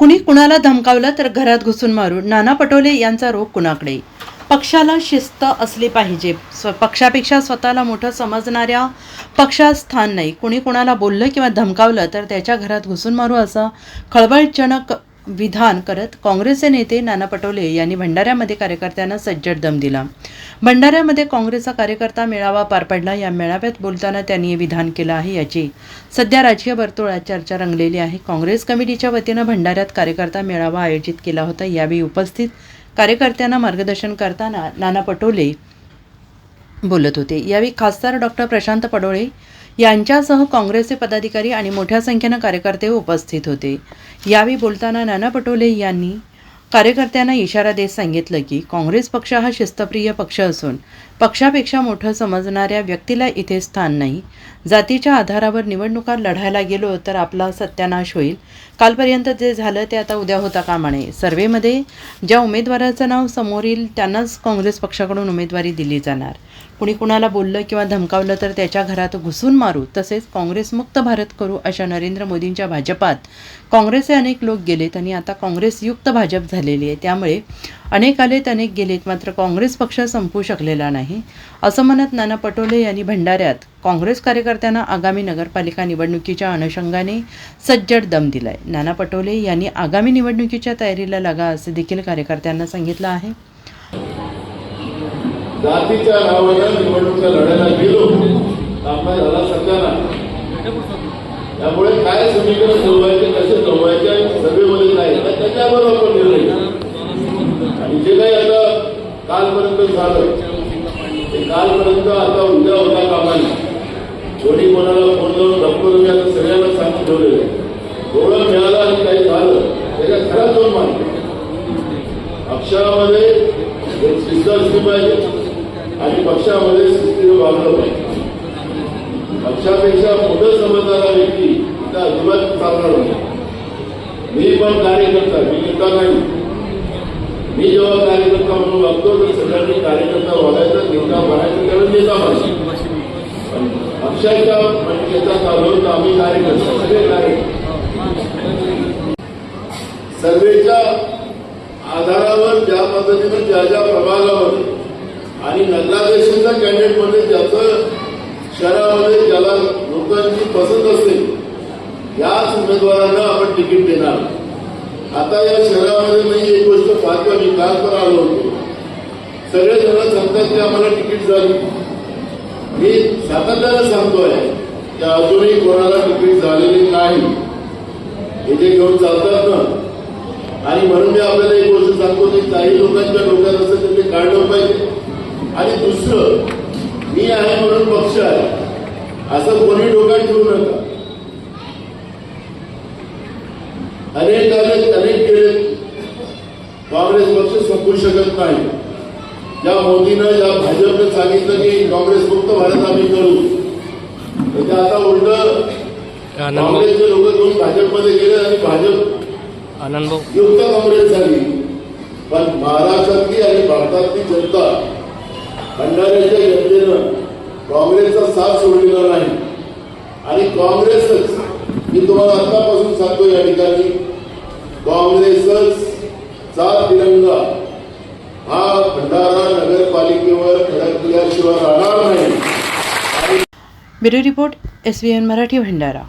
कुणी कुणाला धमकावलं तर घरात घुसून मारू नाना पटोले यांचा रोग कुणाकडे? पक्षाला शिस्त असली पाहिजे. स्व पक्षापेक्षा स्वतःला मोठं समजणाऱ्या पक्षात स्थान नाही. कुणी कुणाला बोललं किंवा धमकावलं तर त्याच्या घरात घुसून मारू असं खळबळजनक विधान करत काँग्रेसचे नेते नाना पटोले यांनी भंडाऱ्यामध्ये कार्यकर्त्यांना सज्जड दम दिला. भंडाऱ्यामध्ये काँग्रेसचा कार्यकर्ता मेळावा पार पडला. या मेळाव्यात बोलताना त्यांनी हे विधान केलं आहे याची सध्या राजकीय वर्तुळात चर्चा रंगलेली आहे. काँग्रेस कमिटीच्या वतीनं भंडाऱ्यात कार्यकर्ता मेळावा आयोजित केला होता. यावेळी उपस्थित कार्यकर्त्यांना मार्गदर्शन करताना नाना पटोले बोलत होते. यावेळी खासदार डॉक्टर प्रशांत पडोळे यांच्यासह काँग्रेसचे पदाधिकारी आणि मोठ्या संख्येनं कार्यकर्ते उपस्थित होते. यावेळी बोलताना नाना पटोले यांनी कार्यकर्त्यांना इशारा देत सांगितलं की काँग्रेस पक्ष हा शिस्तप्रिय पक्ष असून पक्षापेक्षा मोठं समजणाऱ्या व्यक्तीला इथे स्थान नाही. जातीच्या आधारावर निवडणुका लढायला गेलो तर आपला सत्यानाश होईल. कालपर्यंत जे झालं ते आता उद्या होता कामा नये सर्वेमध्ये ज्या उमेदवाराचं नाव समोर येईल त्यांनाच काँग्रेस पक्षाकडून उमेदवारी दिली जाणार. कुणी कुणाला बोललं किंवा धमकावलं तर त्याच्या घरात घुसून मारू तसेच काँग्रेस मुक्त भारत करू अशा नरेंद्र मोदींच्या भाजपात काँग्रेसचे अनेक लोक गेलेत आणि आता काँग्रेस युक्त भाजप झालेली आहे. त्यामुळे अनेक आलेत अनेक गेलेत मात्र काँग्रेस पक्ष संपू शकलेला नाही. असं म्हणत नाना पटोले यांनी भंडाऱ्यात काँग्रेस कार्यकर्त्यांना आगामी नगरपालिका निवडणुकीच्या अनुषंगाने सज्जड दम दिलाय. नाना पटोले यांनी आगामी निवडणुकीच्या तयारीला लागा असे देखील कार्यकर्त्यांना सांगितलं आहे. जातीच्या नावानं निवडणुका लढायला गेलो. सामना झाला सत्याना त्यामुळे काय समीकरण सोडवायचे कसे सोडवायचे सभेमध्ये नाही. त्याच्यावर आपण निर्णय आणि जे काही आता कालपर्यंत झालं ते कालपर्यंत आता उद्या होता कामाला कोणी कोणाला फोन लावून धक्को तुम्ही आता सगळ्यांना सांगून ठेवलेलं आहे. थोडं मिळालं आणि काही झालं त्याच्या घरात दोन मानतो अक्षरामध्ये एक शिस्त असली पाहिजे आणि पक्षामध्ये सक्रिय वागलं पाहिजे पक्षापेक्षा मोठं समजणारा व्यक्ती त्या अजिबात चालणार नाही. मी पण कार्यकर्ता मी नेता नाही. मी जेव्हा कार्यकर्ता म्हणून वागतो तर सगळ्यांनी कार्यकर्ता वागायचा नेता बनायचं त्यावेळी नेता पाहिजे पण पक्षाच्या नेता चालू तर आम्ही कार्यकर्ता सगळे कार्यकर्ते. सर्वेच्या आधारावर ज्या पद्धतीनं ज्या ज्या प्रभागावर आणि नगराध्यक्षांच्या कॅन्डिडेटमध्ये ज्याचं शहरामध्ये ज्याला लोकांची पसंत असेल याच उमेदवारांना आपण तिकीट देणार आता या शहरामध्ये मी एक गोष्ट पाहतो मी पण आलो होतो. सगळेजण सांगतात की आम्हाला तिकीट झाली. मी सातत्यानं सांगतोय की अजूनही कोणाला तिकीट झालेली नाही. हे जे घेऊन चालतात ना आणि म्हणून मी आपल्याला एक गोष्ट सांगतो की काही लोकांच्या डोक्यात असं तर ते काढलं पाहिजे. आणि दुसरं मी आहे म्हणून पक्ष आहे. असं कोणी डोक्यात ठेवू नका. अनेक अनेक अनेक केले. काँग्रेस पक्ष संपू शकत नाही. ज्या मोदीनं ज्या भाजपनं सांगितलं की काँग्रेस मुक्त भारत आम्ही करू. तर ते आता उलट काँग्रेसचे लोक घेऊन भाजपमध्ये गेले आणि भाजप आनंद युक्त काँग्रेस झाली. पण महाराष्ट्रातली आणि भारतातली जनता भंडाऱ्याच्या जनतेनं काँग्रेसचा साथ सोडलेला नाही. आणि काँग्रेसच मी तुम्हाला आतापासून सांगतो या ठिकाणी काँग्रेसच चा तिरंगा हा भंडारा नगरपालिकेवर खडकल्याशिवाय राहणार नाही. Bureau report S V N Marathi Bhandara.